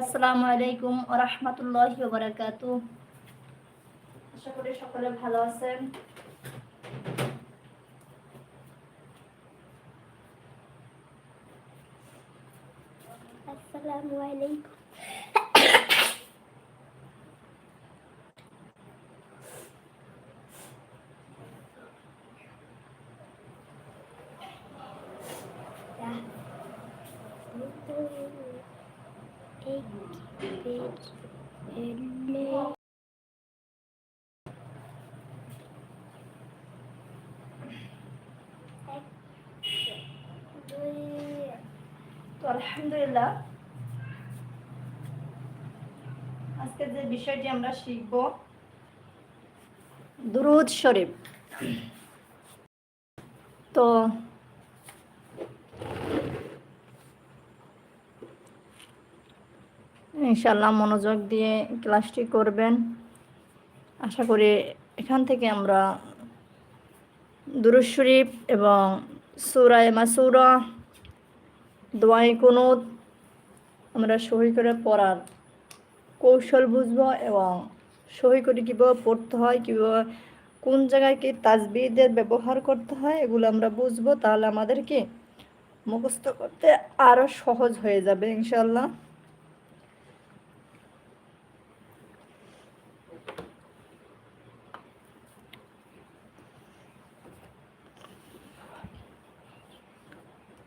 আসসালামু আলাইকুম ওরহমতুল্লাহ বারাকাত আশা করি সকলে ভালো আছেন। আসসালামু আলাইকুম আলহামদুলিল্লাহ। আজকে যে বিষয়টি আমরা শিখব দুরুদ শরীফ। তো ইনশাল্লাহ মনোযোগ দিয়ে ক্লাসটি করবেন। আশা করি এখান থেকে আমরা দুরুদ শরীফ এবং সুরায় মাসুরা দোয়াই কুনুত আমরা সহি করে পড়ার কৌশল বুঝব এবং সহি করে কীভাবে পড়তে হয়, কীভাবে কোন জায়গায় কি তাজবিদের ব্যবহার করতে হয়, এগুলো আমরা বুঝব। তাহলে আমাদেরকে মুখস্থ করতে আরও সহজ হয়ে যাবে ইনশাল্লাহ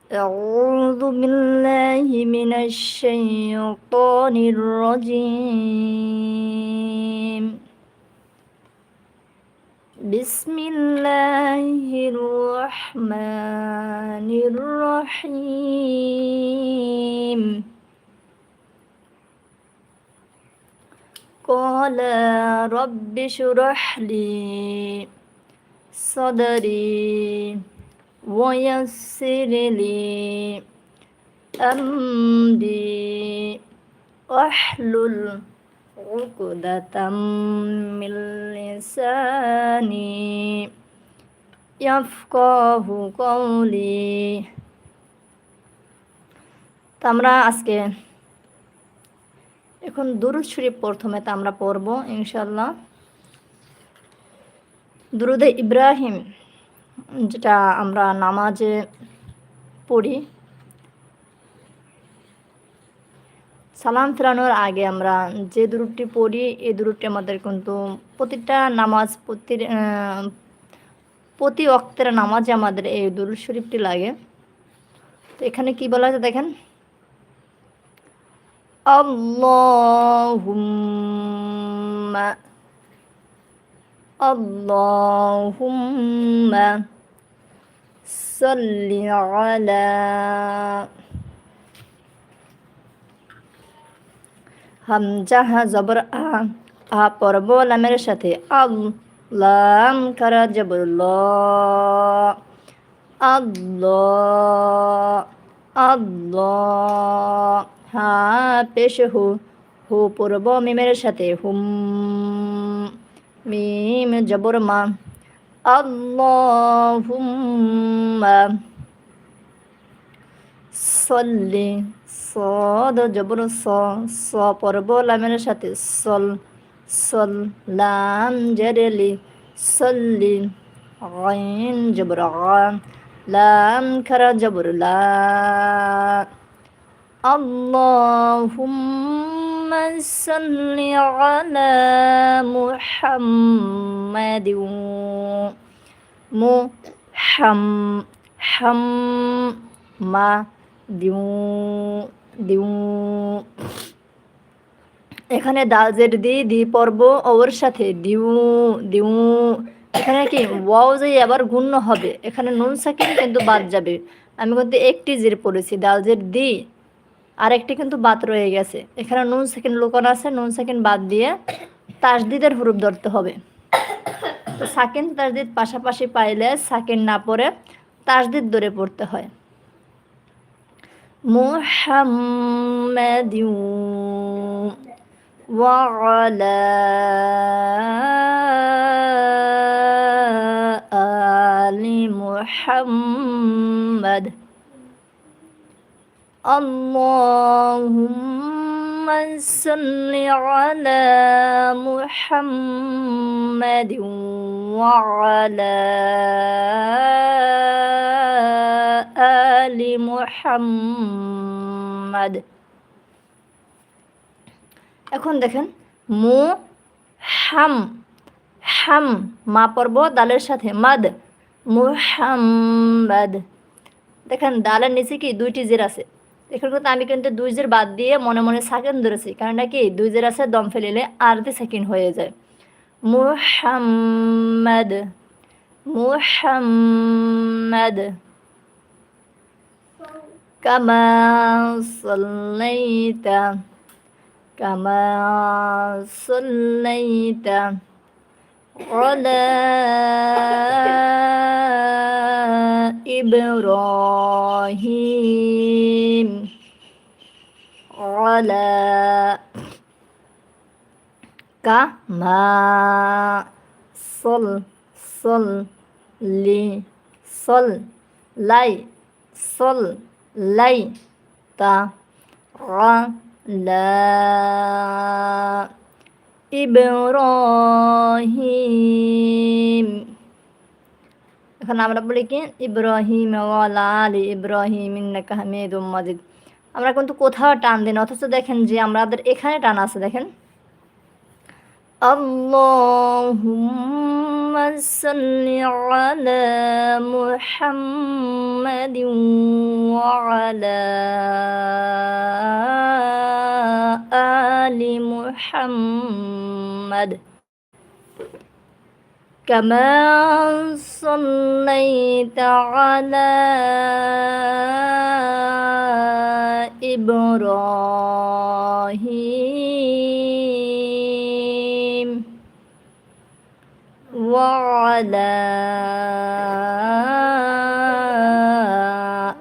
أعوذ بالله من الشيطان الرجيم. بسم الله الرحمن الرحيم. قال رب اشرح لي صدري. ويسر لي أمري واحلل عقدة من لساني يفقه قولي তো আমরা আজকে এখন দুরুদ শরীফ প্রথমে তো আমরা পড়ব ইনশাল্লাহ দুরুদে ইব্রাহিম যেটা আমরা নামাজে পড়ি। সালাম ফেরানোর আগে আমরা যে দূরটি পড়ি, এই দূরটি আমাদের কিন্তু প্রতিটা নামাজ প্রতি প্রতি অক্তের নামাজে আমাদের এই দুরুদ শরীফটি লাগে। তো এখানে কি বলা আছে দেখেন? আল্লাহুম্মা اللهم صل على হামজাহা জবর আ আ পরব লামের সাথে আল্লাম খারা জবর ল আল্লাহ আল্লাহ হা পেশ হু হু পূর্ব মিমের সাথে হুম মিম জবর মা আল্লাহুম্মা সল্লি সদ জবর স স পর্ব লামের সাথে সল সল লাম জেরেলি সল্লি আইন জবর লাম খারা জবর লা اللهم صل على محمد محم حم ما দিউ দিউ এখানে দাজের দি দি পর্ব ওর সাথে দিউ দিউ এখানে কি ওয়াও যে আবার গুণ্য হবে এখানে নুন সাকিন কিন্তু বাদ যাবে আমি কিন্তু একটি জের পড়েছি দাজের দি আরেকটি কিন্তু বাদ রয়ে গেছে এখানে নুন সেকেন্ড লোকানো আছে নুন সেকেন্ড বাদ দিয়ে তাসদিদের হুরুপ ধরতে হবে তো সাকিন তাসদিদ পাশাপাশি পাইলে সাকিন না পড়ে তাসদিদ ধরে পড়তে হয় মুহাম্মাদ وعلى آل محمد اللهم صل على محمد وعلى آل محمد এখন দেখেন মু হাম হাম মা পর্ব দালের সাথে মাদ মুহাম্মাদ দেখেন দালের নিচে কি দুইটি জের আছে এখানে কিন্তু আমি কিন্তু দুই জের বাদ দিয়ে মনে মনে সেকেন্ড ধরেছি। কারণ কি? দুই জের আছে, দম ফেলিলে আরতি সেকেন্ড হয়ে যায়। মুহাম্মাদ মুহাম্মাদ। কামা সাল্লাইতা কামা সাল্লাইতা। على إبراهيم على كما صل صل لي صل لي صل لي تا على ইব্রাহিম এখন আমরা বলি কি ইব্রাহিম ওয়ালা আলী ইব্রাহিম ইন্নাকা হামিদুম মাজিদ আমরা কিন্তু কোথাও টান দিন অথচ দেখেন যে আমাদের এখানে টান আছে দেখেন اللهم صل على محمد وعلى آل محمد. كما صليت على إبراهيم وعلى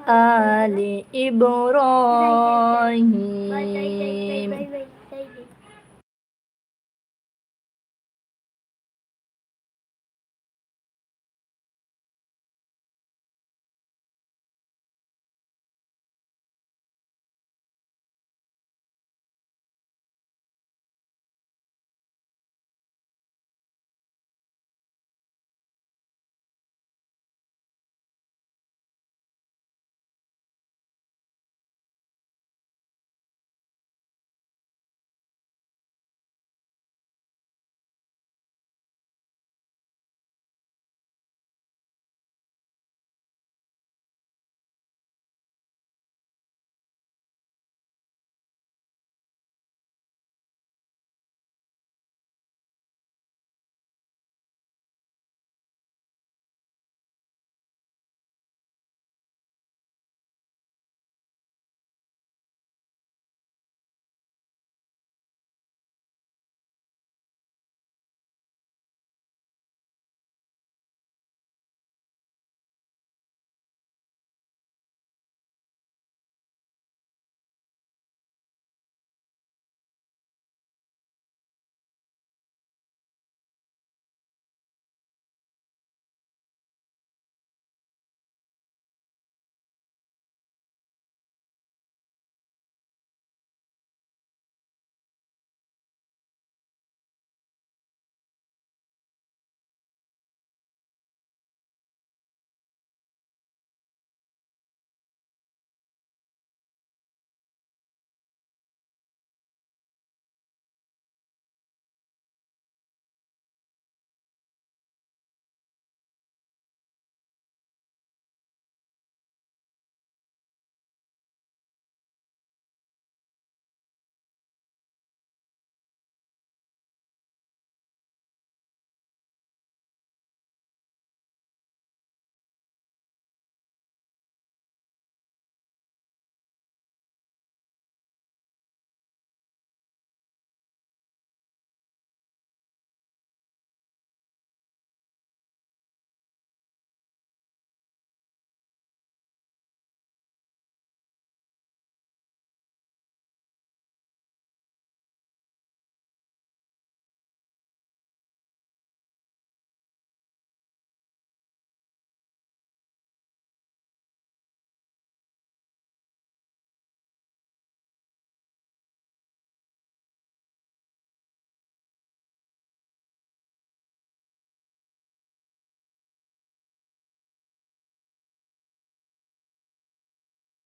آل إبراهيم.